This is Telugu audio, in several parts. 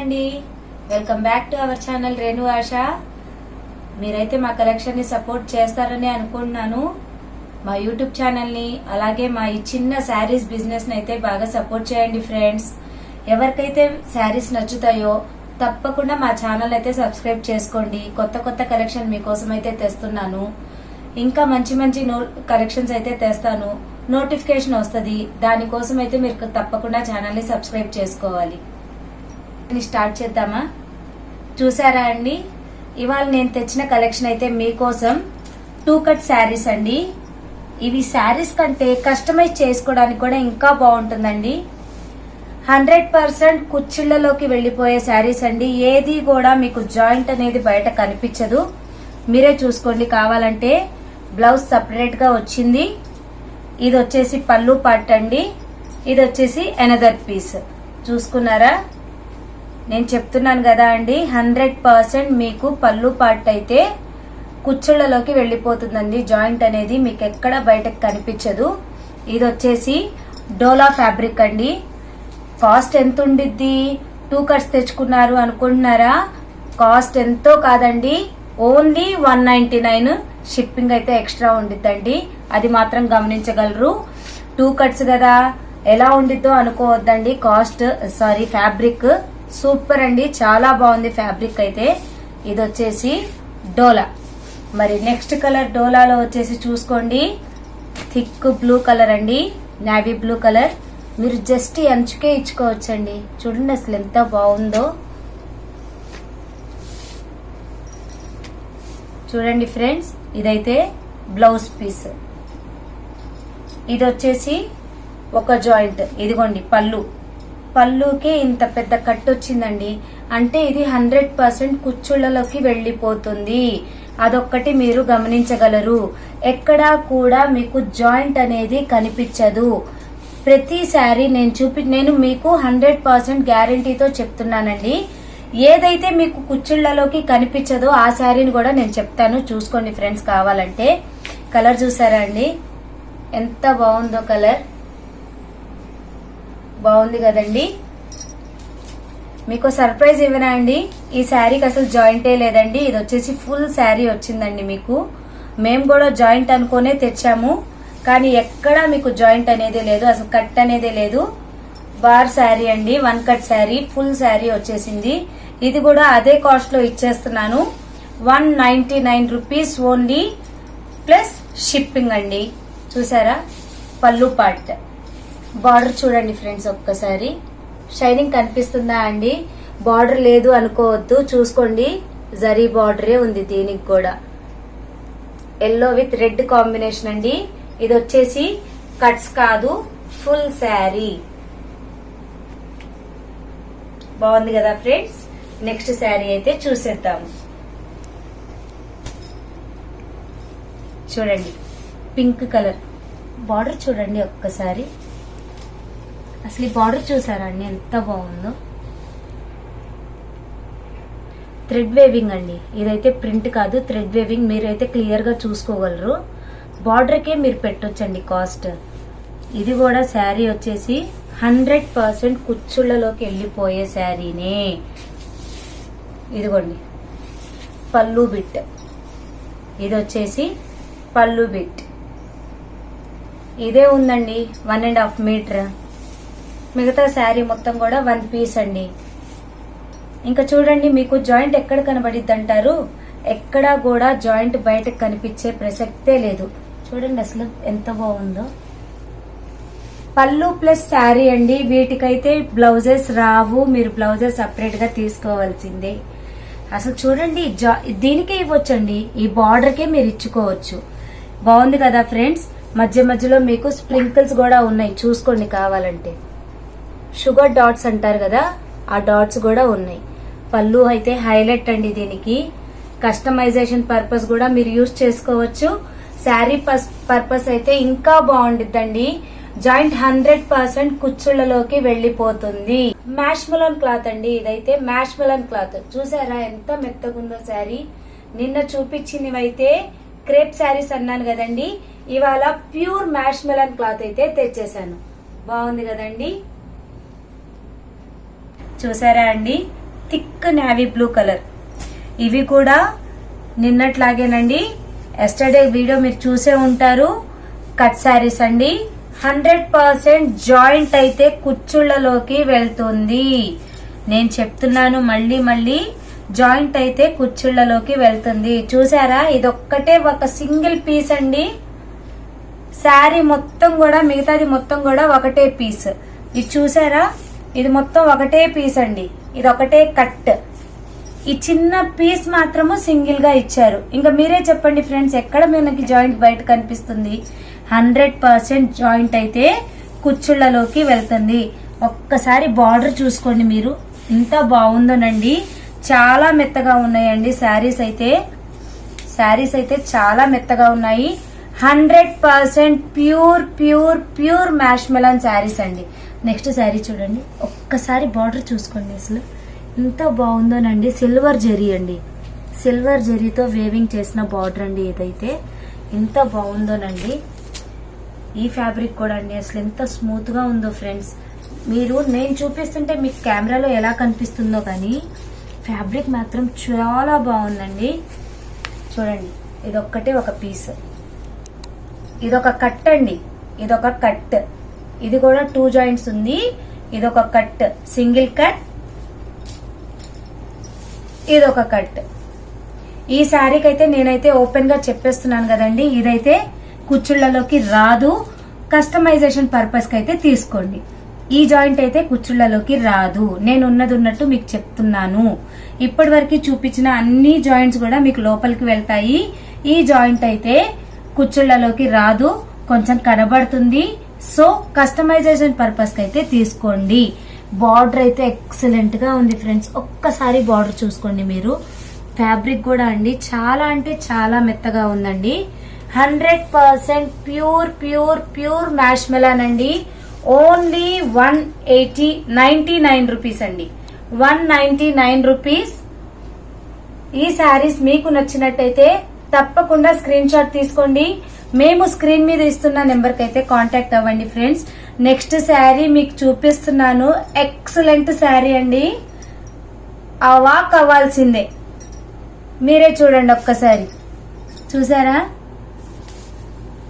అండి. Welcome back to our channel Renu Asha మీరైతే మా కలెక్షన్ని సపోర్ట్ చేస్తారని అనుకుంటున్నాను. మా యూట్యూబ్ ఛానల్ని అలాగే మా ఈ చిన్న శారీస్ బిజినెస్ని అయితే బాగా సపోర్ట్ చేయండి ఫ్రెండ్స్ ఎవరికైతే శారీస్ నచ్చుతాయో తప్పకుండా మా ఛానల్ అయితే సబ్స్క్రైబ్ చేసుకోండి. కొత్త కొత్త కలెక్షన్ మీకోసం అయితే తెస్తున్నాను. ఇంకా మంచి మంచి కలెక్షన్స్ అయితే తెస్తాను. నోటిఫికేషన్ వస్తుంది. దానికోసం అయితే మీరు తప్పకుండా ఛానల్ని సబ్స్క్రైబ్ చేసుకోవాలి. స్టార్ట్ చేద్దామా? చూసారా అండి? ఇవాళ నేను తెచ్చిన కలెక్షన్ అయితే మీకోసం టూ కట్ శారీస్ అండి. ఇవి శారీస్ కంటే కస్టమైజ్ చేసుకోవడానికి కూడా ఇంకా బాగుంటుందండి. హండ్రెడ్ పర్సెంట్ కుచ్చిళ్ళలోకి వెళ్ళిపోయే శారీస్ అండి. ఏది కూడా మీకు జాయింట్ అనేది బయట కనిపించదు. మీరే చూసుకోండి. కావాలంటే బ్లౌజ్ సపరేట్గా వచ్చింది. ఇది వచ్చేసి పళ్ళు పట్ అండి. ఇది వచ్చేసి ఎనదర్ పీస్ చూసుకున్నారా? నేను చెప్తున్నాను కదా అండి హండ్రెడ్ పర్సెంట్ మీకు పళ్ళు పార్ట్ అయితే కుచ్చుళ్ళలోకి వెళ్ళిపోతుందండి. జాయింట్ అనేది మీకు ఎక్కడ బయటకు కనిపించదు. ఇది వచ్చేసి డోలా ఫ్యాబ్రిక్ అండి. కాస్ట్ ఎంత ఉండిద్ది టూ కట్స్ తెచ్చుకున్నారు అనుకుంటున్నారా? కాస్ట్ ఎంతో కాదండి. Only one ninety nine shipping అయితే ఎక్స్ట్రా ఉండిద్దండి. అది మాత్రం గమనించగలరు. టూ కట్స్ కదా. ఎలా ఉండిద్దో అనుకోవద్దండి. Cost sorry fabric. సూపర్ అండి చాలా బాగుంది ఫ్యాబ్రిక్ అయితే. ఇది వచ్చేసి డోలా. మరి నెక్స్ట్ కలర్ డోలాలో వచ్చేసి చూసుకోండి. థిక్ బ్లూ కలర్ అండి నావీ బ్లూ కలర్. మీరు జస్ట్ ఎంచుకే ఇచ్చుకోవచ్చండి. చూడండి అసలు ఎంత బాగుందో. చూడండి ఫ్రెండ్స్ ఇదైతే బ్లౌజ్ పీస్. ఇది వచ్చేసి ఒక జాయింట్ ఇదిగోండి పళ్ళు. పళ్ళుకే ఇంత పెద్ద కట్ వచ్చిందండి అంటే ఇది హండ్రెడ్ పర్సెంట్ కుచ్చుళ్ళలోకి వెళ్ళిపోతుంది. అదొక్కటి మీరు గమనించగలరు. ఎక్కడా కూడా మీకు జాయింట్ అనేది కనిపించదు. ప్రతి శారీ నేను చూపి నేను మీకు హండ్రెడ్ పర్సెంట్ గ్యారంటీతో చెప్తున్నానండి. ఏదైతే మీకు కుచ్చుళ్ళలోకి కనిపించదో ఆ శారీని కూడా నేను చెప్తాను. చూసుకోండి ఫ్రెండ్స్ కావాలంటే. కలర్ చూసారా అండి? ఎంత బాగుందో కలర్. బాగుంది కదండి? మీకు సర్ప్రైజ్ ఇవ్వనా అండి? ఈ శారీకి అసలు జాయింటే లేదండి. ఇది వచ్చేసి ఫుల్ శారీ వచ్చిందండి మీకు. మేము కూడా జాయింట్ అనుకోనే తెచ్చాము. కానీ ఎక్కడా మీకు జాయింట్ అనేది లేదు. అసలు కట్ అనేది లేదు. బార్ శారీ అండి. One cut sari. Full sari వచ్చేసింది. ఇది కూడా అదే కాస్ట్లో ఇచ్చేస్తున్నాను. One ninety nine rupees only plus shipping అండి. చూసారా? పళ్ళు పార్ట్. బార్డర్ చూడండి ఫ్రెండ్స్ ఒక్కసారి. షైనింగ్ కనిపిస్తుందా అండి? బార్డర్ లేదు అనుకోవద్దు. చూసుకోండి. జరీ బార్డరే ఉంది దీనికి కూడా. ఎల్లో విత్ రెడ్ కాంబినేషన్ అండి. ఇది వచ్చేసి కట్స్ కాదు ఫుల్ శారీ. బాగుంది కదా ఫ్రెండ్స్? నెక్స్ట్ శారీ అయితే చూసేద్దాం. చూడండి. Pink colour. బార్డర్ చూడండి ఒక్కసారి. అసలు ఈ బార్డర్ చూసారా అండి? ఎంత బాగుందో. థ్రెడ్ వేవింగ్ అండి. ఇదైతే ప్రింట్ కాదు థ్రెడ్ వేవింగ్ మీరైతే క్లియర్గా చూసుకోగలరు. బార్డర్కే మీరు పెట్టొచ్చండి కాస్ట్ ఇది కూడా శారీ వచ్చేసి హండ్రెడ్ పర్సెంట్ కుచ్చుళ్ళలోకి వెళ్ళిపోయే శారీనే. ఇదిగోండి. పళ్ళు బిట్. ఇది వచ్చేసి పళ్ళు బిట్. ఇదే ఉందండి వన్ అండ్ హాఫ్ మీటర్ మిగతా శారీ మొత్తం కూడా వన్ పీస్ అండి. ఇంకా చూడండి మీకు జాయింట్ ఎక్కడ కనబడిద్ది అంటారు ఎక్కడా కూడా జాయింట్ బయటకు కనిపించే ప్రసక్తే లేదు. చూడండి అసలు ఎంత బాగుందో. పళ్ళు ప్లస్ శారీ అండి. వీటికైతే బ్లౌజెస్ రావు. మీరు బ్లౌజెస్ సపరేట్గా తీసుకోవాల్సిందే. అసలు చూడండి జా- దీనికే ఇవ్వచ్చండి. ఈ బార్డర్ కే మీరు ఇచ్చుకోవచ్చు. బాగుంది కదా ఫ్రెండ్స్? మధ్య మధ్యలో మీకు స్ప్రింకిల్స్ కూడా ఉన్నాయి. చూసుకోండి కావాలంటే. షుగర్ డాట్స్ అంటారు కదా ఆ డాట్స్ కూడా ఉన్నాయి. పళ్ళు అయితే హైలైట్ అండి దీనికి. కస్టమైజేషన్ పర్పస్ కూడా మీరు యూజ్ చేసుకోవచ్చు. శారీ పర్పస్ అయితే ఇంకా బాగుండిద్దండి. జాయింట్ హండ్రెడ్ పర్సెంట్ కుచ్చుళ్ళలోకి వెళ్ళిపోతుంది. మ్యాష్మెలన్ క్లాత్ అండి ఇదైతే మ్యాష్ మెలన్ క్లాత్. చూసారా ఎంత మెత్తగుందో శారీ. నిన్న చూపించినవైతే క్రేప్ శారీస్ అన్నాను కదండి ఇవాళ ప్యూర్ మ్యాష్ మెలన్ క్లాత్ అయితే తెచ్చేసాను బాగుంది కదండి. చూసారా అండి? Thick navy blue colour. ఇవి కూడా నిన్నట్లాగేనండి. ఎస్టర్డే వీడియో మీరు చూసే ఉంటారు. కట్ శారీస్ అండి. హండ్రెడ్ పర్సెంట్ జాయింట్ అయితే కుచ్చుళ్ళలోకి వెళ్తుంది. నేను చెప్తున్నాను మళ్ళీ మళ్ళీ జాయింట్ అయితే కుచ్చుళ్ళలోకి వెళ్తుంది. చూసారా? ఇదొక్కటే ఒక సింగిల్ పీస్ అండి. శారీ మొత్తం కూడా మిగతాది మొత్తం కూడా ఒకటే పీస్. ఇది చూసారా? ఇది మొత్తం ఒకటే పీస్ అండి. ఇది ఒకటే కట్ ఈ చిన్న పీస్ మాత్రము సింగిల్గా ఇచ్చారు. ఇంకా మీరే చెప్పండి ఫ్రెండ్స్ ఎక్కడ మనకి జాయింట్ బయట కనిపిస్తుంది? హండ్రెడ్ పర్సెంట్ జాయింట్ అయితే కుచ్చుళ్ళలోకి వెళ్తుంది. ఒక్కసారి బార్డర్ చూసుకోండి మీరు. ఎంత బాగుందోనండి. చాలా మెత్తగా ఉన్నాయండి శారీస్ అయితే. శారీస్ అయితే చాలా మెత్తగా ఉన్నాయి. Hundred percent pure pure pure మ్యాష్మెలాన్ saris అండి. నెక్స్ట్ శారీ చూడండి. ఒక్కసారి బార్డర్ చూసుకోండి అసలు. ఎంత బాగుందోనండి. సిల్వర్ జెరీ అండి. సిల్వర్ జెరీతో వేవింగ్ చేసిన బార్డర్ అండి ఏదైతే. ఎంత బాగుందోనండి. ఈ ఫ్యాబ్రిక్ కూడా అండి అసలు ఎంత స్మూత్గా ఉందో ఫ్రెండ్స్ మీరు నేను చూపిస్తుంటే మీకు కెమెరాలో ఎలా కనిపిస్తుందో కానీ ఫ్యాబ్రిక్ మాత్రం చాలా బాగుందండి. చూడండి. ఇదొక్కటే ఒక పీస్ ఇదొక కట్ అండి. ఇదొక కట్ ఇది కూడా టూ జాయింట్స్ ఉంది. ఇది ఒక కట్ సింగిల్ కట్ ఇది ఒక కట్ ఈ శారీకి అయితే నేనైతే ఓపెన్గా చెప్పేస్తున్నాను కదండి. ఇదైతే కుచ్చుళ్ళలోకి రాదు. కస్టమైజేషన్ పర్పస్కి అయితే తీసుకోండి. ఈ జాయింట్ అయితే కుచ్చుళ్ళలోకి రాదు. నేను ఉన్నది ఉన్నట్టు మీకు చెప్తున్నాను. ఇప్పటి వరకు చూపించిన అన్ని జాయింట్స్ కూడా మీకు లోపలికి వెళ్తాయి. ఈ జాయింట్ అయితే కుచ్చుళ్ళలోకి రాదు. కొంచెం కనబడుతుంది. సో కస్టమైజేషన్ పర్పస్కి అయితే తీసుకోండి. బార్డర్ అయితే ఎక్సలెంట్గా ఉంది ఫ్రెండ్స్ ఒక్కసారి బార్డర్ చూసుకోండి మీరు. ఫ్యాబ్రిక్ కూడా అండి. చాలా అంటే చాలా మెత్తగా ఉందండి. Hundred percent pure pure pure mash మెలాన్ అండి. Only one eighty ninety nine rupees అండి. వన్ నైన్టీ నైన్ రూపీస్ ఈ శారీస్ మీకు నచ్చినట్టయితే తప్పకుండా స్క్రీన్ షాట్ తీసుకోండి. మేము స్క్రీన్ మీద ఇస్తున్న నెంబర్కి అయితే కాంటాక్ట్ అవ్వండి ఫ్రెండ్స్. నెక్స్ట్ శారీ మీకు చూపిస్తున్నాను. ఎక్సలెంట్ శారీ అండి. అవా అవ్వాల్సిందే. మీరే చూడండి ఒక్కసారి చూసారా?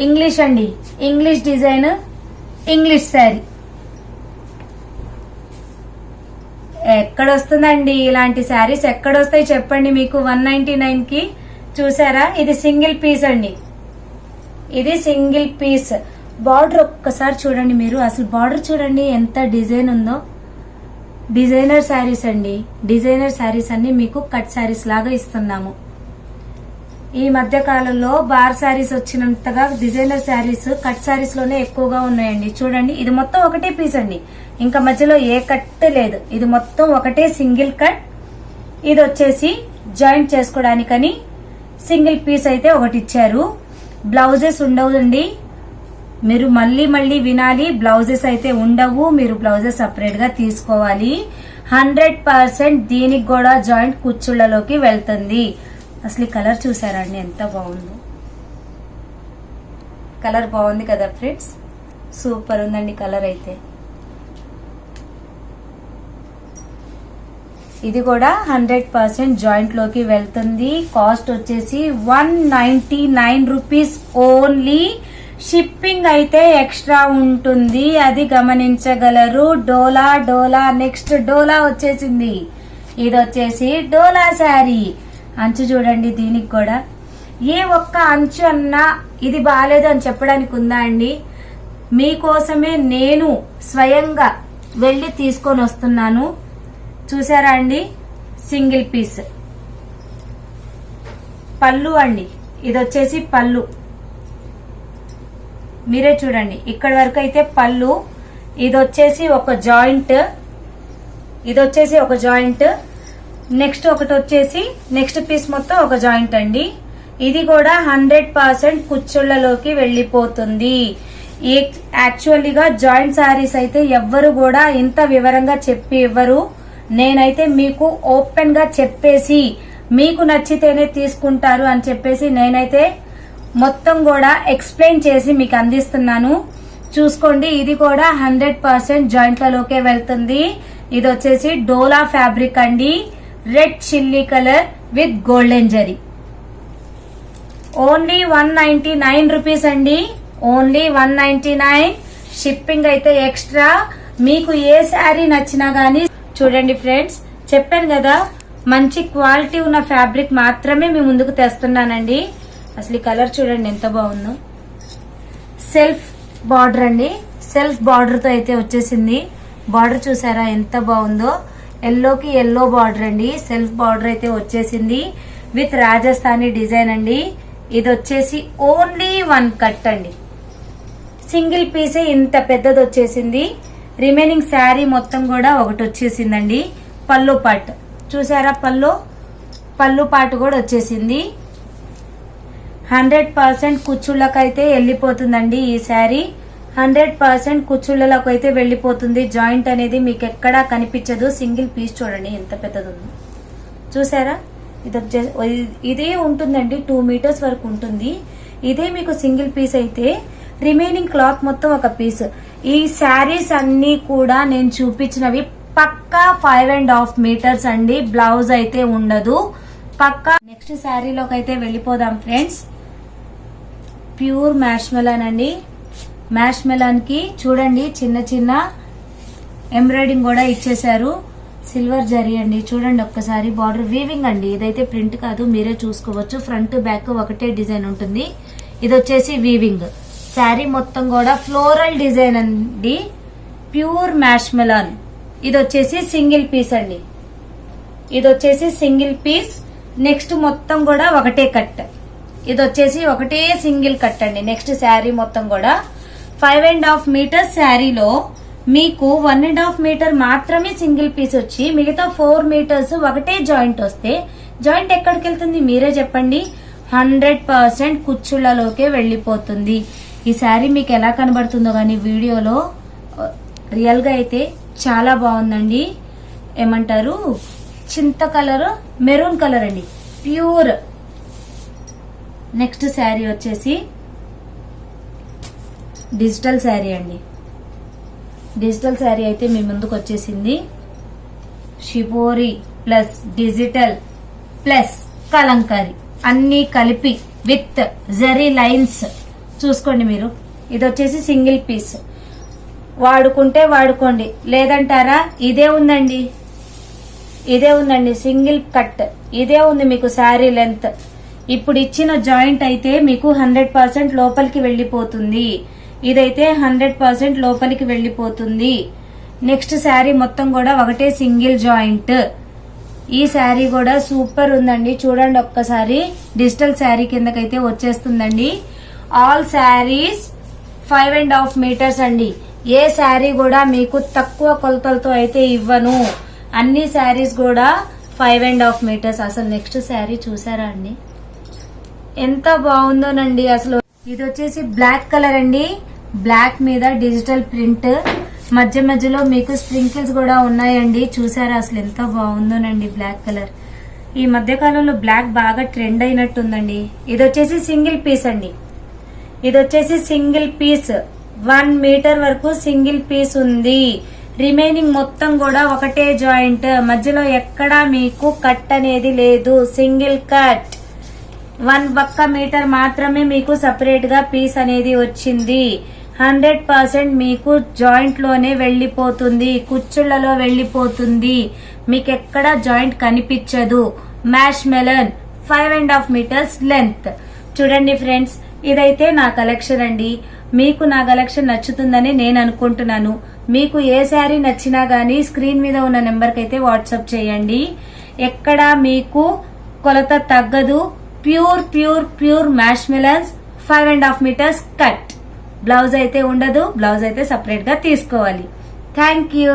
ఇంగ్లీష్ అండి. English design English sari. ఎక్కడొస్తుందండి ఇలాంటి శారీస్? ఎక్కడొస్తాయి చెప్పండి మీకు? వన్ నైన్టీ నైన్కి చూసారా? ఇది సింగిల్ పీస్ అండి. ఇది సింగిల్ పీస్. బార్డర్ ఒక్కసారి చూడండి మీరు. అసలు బార్డర్ చూడండి ఎంత డిజైన్ ఉందో. డిజైనర్ శారీస్ అండి. డిజైనర్ శారీస్ అన్ని మీకు కట్ శారీస్ లాగా ఇస్తున్నాము. ఈ మధ్య కాలంలో బార్ శారీస్ వచ్చినంతగా డిజైనర్ శారీస్ కట్ శారీస్లోనే ఎక్కువగా ఉన్నాయండి. చూడండి ఇది మొత్తం ఒకటే పీస్ అండి. ఇంకా మధ్యలో ఏ కట్ లేదు. ఇది మొత్తం ఒకటే సింగిల్ కట్ ఇది వచ్చేసి జాయింట్ చేసుకోవడానికని సింగిల్ పీస్ అయితే ఒకటి ఇచ్చారు. బ్లౌజెస్ ఉండవండి మీరు మళ్ళీ మళ్ళీ వినాలి బ్లౌజెస్ అయితే ఉండవు మీరు బ్లౌజెస్ సపరేట్గా తీసుకోవాలి. హండ్రెడ్ పర్సెంట్ దీనికి కూడా జాయింట్ కుచ్చుళ్ళలోకి వెళ్తుంది. అసలు కలర్ చూసారండి ఎంత బాగుందో. కలర్ బాగుంది కదా ఫ్రెండ్స్? సూపర్ ఉందండి కలర్ అయితే. ఇది కూడా హండ్రెడ్ పర్సెంట్ జాయింట్లోకి వెళ్తుంది. కాస్ట్ వచ్చేసి one ninety nine rupees only. Shipping అయితే ఎక్స్ట్రా ఉంటుంది. అది గమనించగలరు. డోలా డోలా నెక్స్ట్ డోలా వచ్చేసింది. ఇది వచ్చేసి డోలా శారీ. అంచు చూడండి దీనికి కూడా. ఏ ఒక్క అంచు అన్నా ఇది బాగాలేదు అని చెప్పడానికి ఉందా అండి? మీకోసమే నేను స్వయంగా వెళ్ళి తీసుకొని వస్తున్నాను. చూసారా అండి? Single piece. పళ్ళు అండి. ఇది వచ్చేసి పళ్ళు. మీరే చూడండి. ఇక్కడ వరకు అయితే పళ్ళు. ఇది వచ్చేసి ఒక జాయింట్. ఇది వచ్చేసి ఒక జాయింట్. నెక్స్ట్ ఒకటి వచ్చేసి నెక్స్ట్ పీస్ మొత్తం ఒక జాయింట్ అండి. ఇది కూడా హండ్రెడ్ పర్సెంట్ కుచ్చుళ్ళలోకి వెళ్ళిపోతుంది. ఈ యాక్చువల్లీగా జాయింట్ శారీస్ అయితే ఎవ్వరు కూడా ఇంత వివరంగా చెప్పి ఇవ్వరు. నేనైతే మీకు ఓపెన్గా చెప్పేసి మీకు నచ్చితేనే తీసుకుంటారు అని చెప్పేసి నేనైతే మొత్తం కూడా ఎక్స్ప్లెయిన్ చేసి మీకు అందిస్తున్నాను. చూసుకోండి ఇది కూడా హండ్రెడ్ పర్సెంట్ జాయింట్లలోకే వెళ్తుంది. ఇది వచ్చేసి డోలా ఫ్యాబ్రిక్ అండి. Red chilli colour with golden zari. Only one ninety nine rupees అండి. Only one ninety nine. Shipping అయితే ఎక్స్ట్రా. మీకు ఏ శారీ నచ్చినా గానీ చూడండి ఫ్రెండ్స్ చెప్పాను కదా మంచి క్వాలిటీ ఉన్న ఫ్యాబ్రిక్ మాత్రమే మీ ముందుకు తెస్తున్నానండి. అసలు ఈ కలర్ చూడండి ఎంత బాగుందో. సెల్ఫ్ బార్డర్ అండి. సెల్ఫ్ బార్డర్తో అయితే వచ్చేసింది. బార్డర్ చూసారా ఎంత బాగుందో. ఎల్లోకి ఎల్లో బార్డర్ అండి. సెల్ఫ్ బార్డర్ అయితే వచ్చేసింది. విత్ రాజస్థానీ డిజైన్ అండి. ఇది వచ్చేసి ఓన్లీ వన్ కట్ అండి. సింగిల్ పీసే ఇంత పెద్దది వచ్చేసింది. రిమైనింగ్ శారీ మొత్తం కూడా ఒకటి వచ్చేసిందండి. పళ్ళు పాట్. చూసారా పళ్ళు? పళ్ళు పాటు కూడా వచ్చేసింది. హండ్రెడ్ పర్సెంట్ కుచ్చుళ్ళకైతే వెళ్ళిపోతుందండి ఈ శారీ. హండ్రెడ్ పర్సెంట్ కుచ్చుళ్ళకు అయితే వెళ్ళిపోతుంది. జాయింట్ అనేది మీకు ఎక్కడా కనిపించదు. సింగిల్ పీస్ చూడండి ఎంత పెద్దది చూసారా? ఇది ఇదే ఉంటుందండి. టూ మీటర్స్ వరకు ఉంటుంది. ఇదే మీకు సింగిల్ పీస్ అయితే రిమైనింగ్ క్లాత్ మొత్తం ఒక పీస్ ఈ శారీస్ అన్ని కూడా నేను చూపించినవి. పక్కా ఫైవ్ అండ్ హాఫ్ మీటర్స్ అండి. బ్లౌజ్ అయితే ఉండదు. పక్కా నెక్స్ట్ శారీలోకి అయితే వెళ్ళిపోదాం ఫ్రెండ్స్ ప్యూర్ మ్యాష్ మెలాన్ అండి. మ్యాష్ మెలాన్కి చూడండి చిన్న చిన్న ఎంబ్రాయిడింగ్ కూడా ఇచ్చేశారు. సిల్వర్ జరీ అండి. చూడండి ఒక్కసారి బార్డర్ వీవింగ్ అండి. ఇదైతే ప్రింట్ కాదు మీరే చూసుకోవచ్చు. ఫ్రంట్ బ్యాక్ ఒకటే డిజైన్ ఉంటుంది. ఇది వచ్చేసి వీవింగ్ శారీ మొత్తం కూడా ఫ్లోరల్ డిజైన్ అండి. Pure mash melon. ఇది వచ్చేసి సింగిల్ పీస్ అండి. ఇది వచ్చేసి సింగిల్ పీస్. నెక్స్ట్ మొత్తం కూడా ఒకటే కట్. ఇది వచ్చేసి ఒకటే సింగిల్ కట్ అండి. నెక్స్ట్ శారీ మొత్తం కూడా. ఫైవ్ అండ్ హాఫ్ మీటర్ శారీలో మీకు వన్ అండ్ హాఫ్ మీటర్ మాత్రమే సింగిల్ పీస్ వచ్చి మిగతా ఫోర్ మీటర్స్ ఒకటే జాయింట్ వస్తే జాయింట్ ఎక్కడికి వెళ్తుంది మీరే చెప్పండి. హండ్రెడ్ పర్సెంట్ కుచ్చుళ్ళలోకే వెళ్ళిపోతుంది. ఈ శారీ మీకు ఎలా కనబడుతుందో కానీ వీడియోలో రియల్గా అయితే చాలా బాగుందండి. ఏమంటారు? చింత కలర్ మెరూన్ కలర్ అండి. ప్యూర్. నెక్స్ట్ శారీ వచ్చేసి డిజిటల్ శారీ అండి. డిజిటల్ శారీ అయితే మీ ముందుకు వచ్చేసింది. Shibori plus digital plus Kalamkari. అన్నీ కలిపి విత్ జరీ లైన్స్. చూసుకోండి మీరు. ఇది వచ్చేసి సింగిల్ పీస్. వాడుకుంటే వాడుకోండి. లేదంటారా? ఇదే ఉందండి. ఇదే ఉందండి సింగిల్ కట్. ఇదే ఉంది మీకు శారీ లెంత్. ఇప్పుడు ఇచ్చిన జాయింట్ అయితే మీకు హండ్రెడ్ పర్సెంట్ లోపలికి వెళ్ళిపోతుంది. ఇదైతే హండ్రెడ్ పర్సెంట్ లోపలికి వెళ్ళిపోతుంది. నెక్స్ట్ శారీ మొత్తం కూడా ఒకటే సింగిల్ జాయింట్. ఈ శారీ కూడా సూపర్ ఉందండి. చూడండి ఒక్కసారి. డిజిటల్ శారీ కిందకైతే వచ్చేస్తుందండి. All saris five and half meters అండి. ఏ శారీ కూడా మీకు తక్కువ కొలతలతో అయితే ఇవ్వను. అన్ని శారీస్ కూడా ఫైవ్ అండ్ హాఫ్ మీటర్స్ అసలు నెక్స్ట్ శారీ చూసారా అండి? ఎంత బాగుందోనండి అసలు. ఇది వచ్చేసి బ్లాక్ కలర్ అండి. బ్లాక్ మీద డిజిటల్ ప్రింట్ మధ్య మధ్యలో మీకు స్ప్రింకిల్స్ కూడా ఉన్నాయండి. చూసారా అసలు ఎంత బాగుందోనండి బ్లాక్ కలర్ ఈ మధ్య కాలంలో బ్లాక్ బాగా ట్రెండ్ అయినట్టుందండి. ఇది వచ్చేసి సింగిల్ పీస్ అండి. ఇది వచ్చేసి సింగిల్ పీస్. వన్ మీటర్ వరకు సింగిల్ పీస్ ఉంది. రిమైనింగ్ మొత్తం కూడా ఒకటే జాయింట్. మధ్యలో ఎక్కడా మీకు కట్ అనేది లేదు. Single cut. వన్ ఒక్క మీటర్ మాత్రమే మీకు సపరేట్గా పీస్ అనేది వచ్చింది. హండ్రెడ్ పర్సెంట్ మీకు జాయింట్లోనే వెళ్ళిపోతుంది. కుచ్చుళ్ళలో వెళ్ళిపోతుంది. మీకు ఎక్కడ జాయింట్ కనిపించదు. Mash melon five and half meters length చూడండి ఫ్రెండ్స్ ఇదైతే నా కలెక్షన్ అండి. మీకు నా కలెక్షన్ నచ్చుతుందని నేను అనుకుంటున్నాను. మీకు ఏ శారీ నచ్చినా గానీ స్క్రీన్ మీద ఉన్న నెంబర్కి అయితే వాట్సాప్ చేయండి. ఎక్కడ మీకు కొలత తగ్గదు. Pure pure pure mash melons five and half meters cut. Blouse అయితే ఉండదు. బ్లౌజ్ అయితే సపరేట్గా తీసుకోవాలి. Thank you.